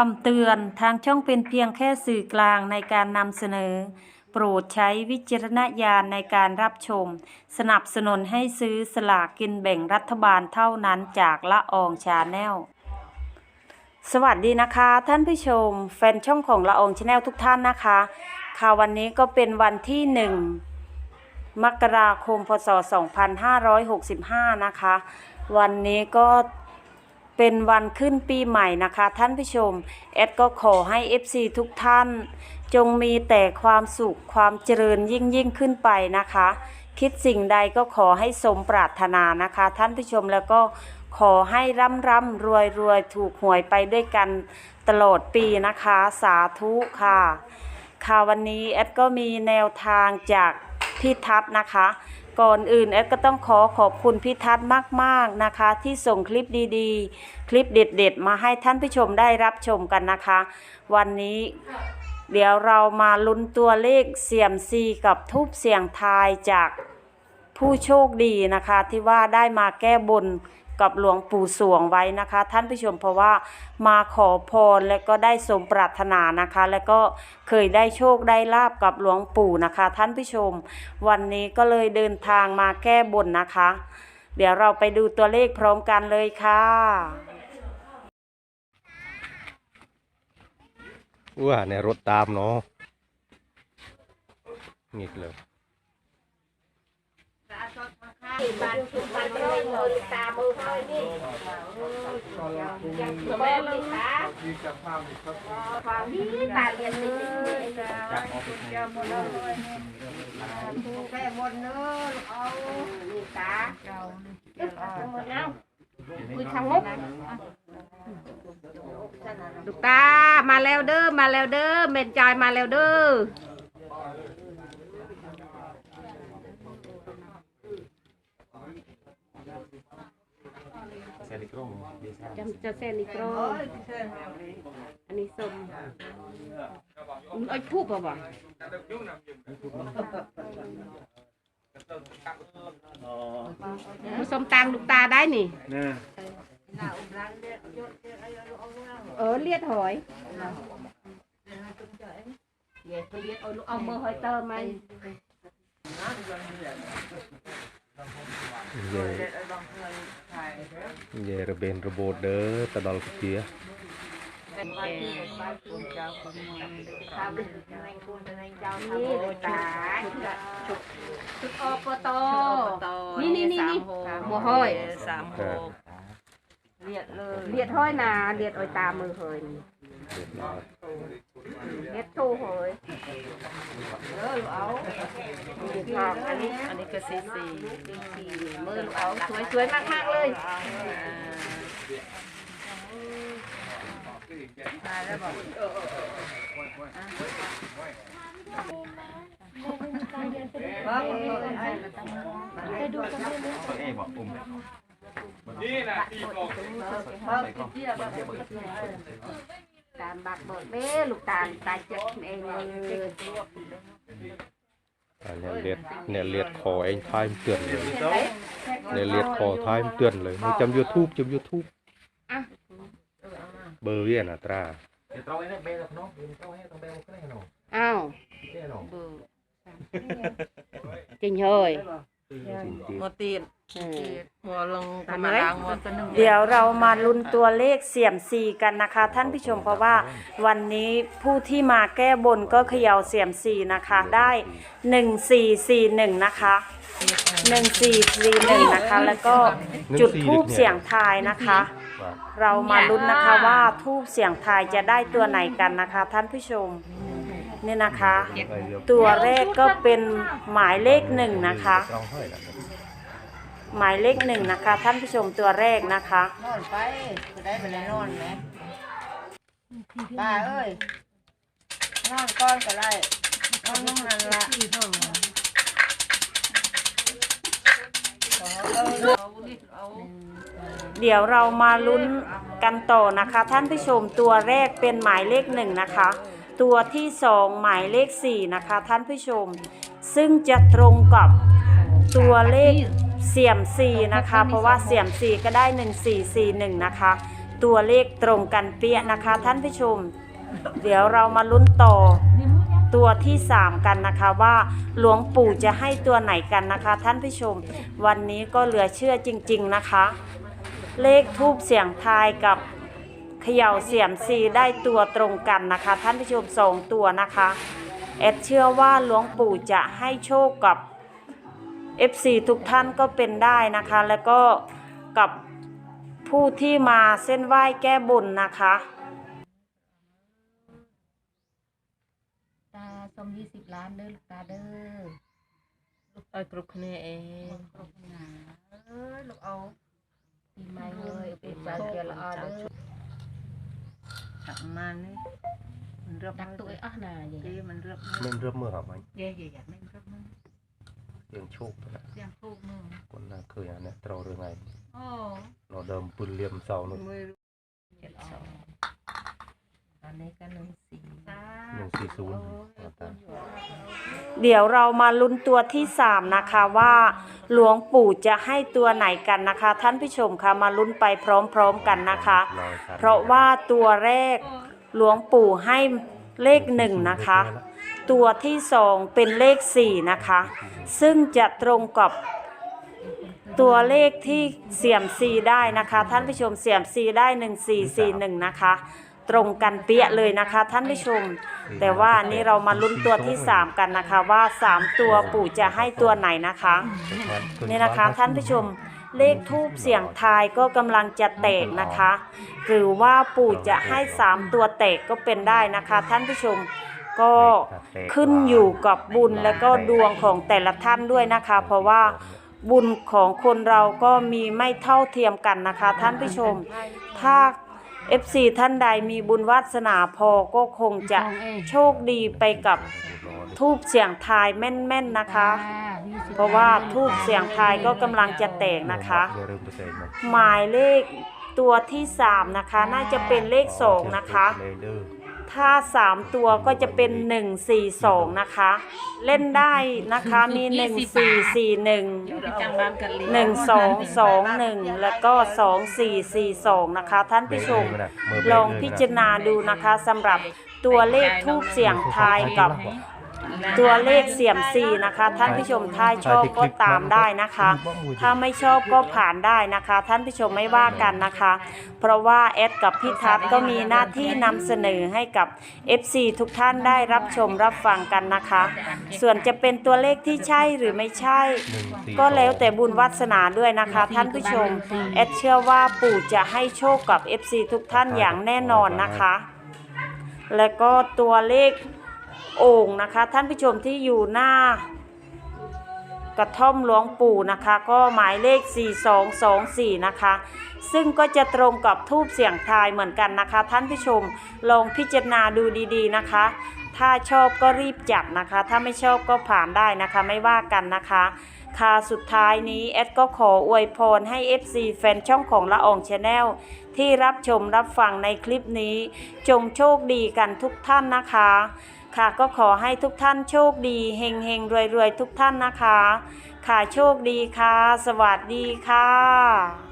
คำเตือนทางช่องเป็นเพียงแค่สื่อกลางในการนำเสนอ โปรดใช้วิจารณญาณในการรับชม สนับสนุนให้ซื้อสลากกินแบ่งรัฐบาลเท่านั้นจากละอองชาแนลสวัสดีนะคะ ท่านผู้ชม แฟนช่องของละอองชาแนลทุกท่านนะคะ ค่ะวันนี้ก็เป็นวันที่หนึ่งมกราคมพศ 2565 นะคะ วันนี้ก็ เป็นวันขึ้นปีใหม่นะคะ ท่านผู้ชม แอดก็ขอให้ FC ทุกท่าน จงมีแต่ความสุขความเจริญยิ่งยิ่งขึ้นไปนะคะ คิดสิ่งใดก็ขอให้สมปรารถนานะคะ ท่านผู้ชมแล้วก็ขอให้ร่ำร่ำรวยรวยถูกหวยไปด้วยกันตลอดปีนะคะ สาธุค่ะ ค่ะวันนี้แอดก็มีแนวทางจากพี่ทัศน์นะคะ ก่อนอื่นแอดก็ต้องขอขอบคุณพี่ทัศน์มาก ๆนะคะ ที่ส่งคลิปดีๆ คลิปเด็ด ๆ มาให้ท่านผู้ชมได้รับชมกันนะคะ วันนี้เดี๋ยวเรามาลุ้นตัวเลขเสี่ยมซีกับทูบเสี่ยงทายจากผู้โชคดีนะคะ ที่ว่าได้มาแก้บน กับหลวงปู่สวงไว้นะคะ ท่านผู้ชมเพราะว่ามาขอพรและก็ได้สมปรารถนานะคะ แล้วก็เคยได้โชคได้ลาบกับหลวงปู่นะคะ ท่านผู้ชม วันนี้ก็เลยเดินทางมาแก้บนนะคะ เดี๋ยวเราไปดูตัวเลขพร้อมกันเลยค่ะว่าในรถตามเนาะงีกเลย บ้านชุมบ้านร้อยมือตามือเฮ้ยนี่ยังแม่เลยนะความนี้ตาเรียนนี่จับออกไปแก้หมดเลยแก้หมดเนื้อเอานี่ตาเอาหมดแล้วคุยทางมุกลูกตามาแล้วเด้อมาแล้วเด้อเมนจอยมาแล้วเด้อ ក្រុងចាំចុចសែននេះក្រុងអានេះសុំអុចធូបបងបងសុំតាំងលោកតាដែរនេះណាអឺលៀតហើយយេទៅលៀតឲ្យលោកអស់មើលហើយតើម៉េច เอาเอามือหอยเติมไหมเย่เย่ระเบนระโบดเด้อตะดอลกเพียนี่ลูกตาชุดชุดอปตนี่นี่นี่นี่หัวห้อยสามหกเรียดเลยเลียดห้อยนาเลียดอ้อยตามือเฮย นี่เรียบร้อยเลียดทูเฮยเออเอาอันนี้อันนี้ก็สี่สี่สี่มือเอาสวยสวยมากมากๆเลยตายแล้วบอกตามบักเบิกเด้ลูกตาลตาเจ็บเอง เลยอ่าเนี่ยเลียดเนี่ยเลียดคอเองท้ายมันเตือนเลยเนี่ยเลียดคอท้ายมันเตือนเลยมึงจำยูทูบจำยูทูบเบอร์เวียนอัตราอ้าวเบอร์จริงเฮยจริงหม ดตีนหัวลงธรรมดาหัวตัวหนึ่งเดี๋ยวเรามาลุ้นตัวเลขเสี่ยมซีกันนะคะ ท่านผู้ชมเพราะว่าวันนี้ผู้ที่มาแก้บนก็เขย่าเสี่ยมซีนะคะ ได้ 1441 นะคะ 1441 นะคะ แล้วก็จุดทูบเสียงทายนะคะว่าเรามาลุ้นนะคะว่าทูบเสียงทายจะได้ตัวไหนกันนะคะ ท่านผู้ชมนี่นะคะไปเดี๋ยวตัวแรกก็เป็นหมายเลขหนึ่งนะคะเอาให้นะ หมายเลขหนึ่งนะคะ ท่านผู้ชมตัวแรกนะคะ นอนไปจะได้ไปเลยนอนไหมป้าเอ้ย นอนก้อนก็ได้นอนนั่งนั่นละเดี๋ยวเรามาลุ้นกันต่อนะคะ ท่านผู้ชมตัวแรกเป็นหมายเลขหนึ่งนะคะ ตัวที่สองหมายเลขสี่นะคะ ท่านผู้ชม ซึ่งจะตรงกับตัวเลข เสี่ยมซีนะคะ เพราะว่าเสี่ยมซีก็ได้ 1441 นะคะ ตัวเลขตรงกันเปี้ยนะคะ ท่านผู้ชม เดี๋ยวเรามาลุ้นต่อตัวที่ 3 กันนะคะว่าหลวงปู่จะให้ตัวไหนกันนะคะ ท่านผู้ชม วันนี้ก็เหลือเชื่อจริง ๆนะคะ เลขทูบเสียงทายกับเขย่าเสียมซีได้ตัวตรงกันนะคะ ท่านผู้ชมสองตัวนะคะ แอดเชื่อว่าหลวงปู่จะให้โชคกับ FC ทุกท่านก็เป็นได้นะคะ แล้วก็กับผู้ที่มาเส้นไหว้แก้บนนะคะ ตาสมยี่สิบล้านเด้อตาเด้อไอกกรุ๊ปนี้เองขนะเอ้ลูกเอาปีใหม่เลยเป็นหม่เกละออเด้อ Tặng man ấy. Mình rớp Đặt mới tụi ở nè vậy. Kia mình rớp mới. Mình rớp mưa hả anh? Dạ dạ dạ, mình rớp. ไม่เรียบมึง យើងឈោកទៅណា เสียงพูกมึง គាត់ណាឃើញអានេះត្រូវរឿងឯង โอ้ នៅដើមពុលលៀមសោនោះ มือเจ็ดสองตอนนี้ก็หนึ่งสี่ 140បាទតា เดี๋ยวเรามาลุ้นตัวที่ 3 นะคะว่าหลวงปู่จะให้ตัวไหนกันนะคะ ท่านผู้ชมคะมาลุ้นไปพร้อมๆกันนะคะ ឡើយថា เพราะว่าตัวแรกหลวงปู่ให้เลขหนึ่งนะคะ ตัวที่สองเป็นเลขสี่นะคะ ซึ่งจะตรงกับตัวเลขที่เสี่ยมซีได้นะคะ ท่านผู้ชมเสี่ยมซีได้หนึ่งสี่สี่หนึ่งนะคะ ตรงกันเปี้ยเลยนะคะ ท่านผู้ชม แต่ว่านี่เรามาลุ้นตัวที่สามกันนะคะ ว่าสามตัวปู่จะให้ตัวไหนนะคะนี่นะคะท่านผู้ชมเลขทูบเสียงทายก็กำลังจะแตกนะคะ หรือว่าปู่จะให้สามตัวแตกก็เป็นได้นะคะ ท่านผู้ชม ก็ขึ้นอยู่กับบุญและก็ดวงของแต่ละท่านด้วยนะคะ เพราะว่าบุญของคนเราก็มีไม่เท่าเทียมกันนะคะ ท่านผู้ชม ถ้า FC ท่านใดมีบุญวาสนาพอก็คงจะโชคดีไปกับทูบเสียงทายแม่นๆนะคะ เพราะว่าทูบเสียงทายก็กำลังจะแตกนะคะ หมายเลขตัวที่ 3 นะคะ น่าจะเป็นเลข 2 นะคะ ถ้า 3 ตัวก็จะเป็น 1 4 2 นะคะ เล่นได้นะคะ มี 1 4 4อยู่ในจังหวัดกันเลย1 1 2 2 1 แล้วก็ 2 4 4 2 นะคะ ท่านผู้ชมลองพิจารณาดูนะคะสำหรับตัวเลขทูบเสียงทายกับ ตัวเลขเสี่ยมซีนะคะ ท่านผู้ชมถ้าชอบก็ตามได้นะคะ ถ้าไม่ชอบก็ผ่านได้นะคะ ท่านผู้ชมไม่ว่ากันนะคะ เพราะว่าแอดกับพี่ทัศน์ก็มีหน้าที่นำเสนอให้กับ FC ทุกท่านได้รับชมรับฟังกันนะคะ ส่วนจะเป็นตัวเลขที่ใช่หรือไม่ใช่ ก็แล้วแต่บุญวาสนาด้วยนะคะ ท่านผู้ชมแอดเชื่อว่าปู่จะให้โชคกับ FC ทุกท่านอย่างแน่นอนนะคะ แล้วก็ตัวเลข โอ่งนะคะ ท่านผู้ชมที่อยู่หน้ากระท่อมหลวงปู่นะคะ ก็หมายเลข 4224 นะคะ ซึ่งก็จะตรงกับทูบเสียงทายเหมือนกันนะคะ ท่านผู้ชมลองพิจารณาดูดีๆนะคะ ถ้าชอบก็รีบจัดนะคะ ถ้าไม่ชอบก็ผ่านได้นะคะไม่ว่ากันนะคะค่ะสุดท้ายนี้แอดก็ขออวยพรให้ FC แฟนช่องของละอองชาแนลที่รับชมรับฟังในคลิปนี้ จงโชคดีกันทุกท่านนะคะ ค่ะก็ขอให้ทุกท่านโชคดีเฮงเฮงรวยรวยทุกท่านนะคะ ค่ะโชคดีค่ะ สวัสดีค่ะ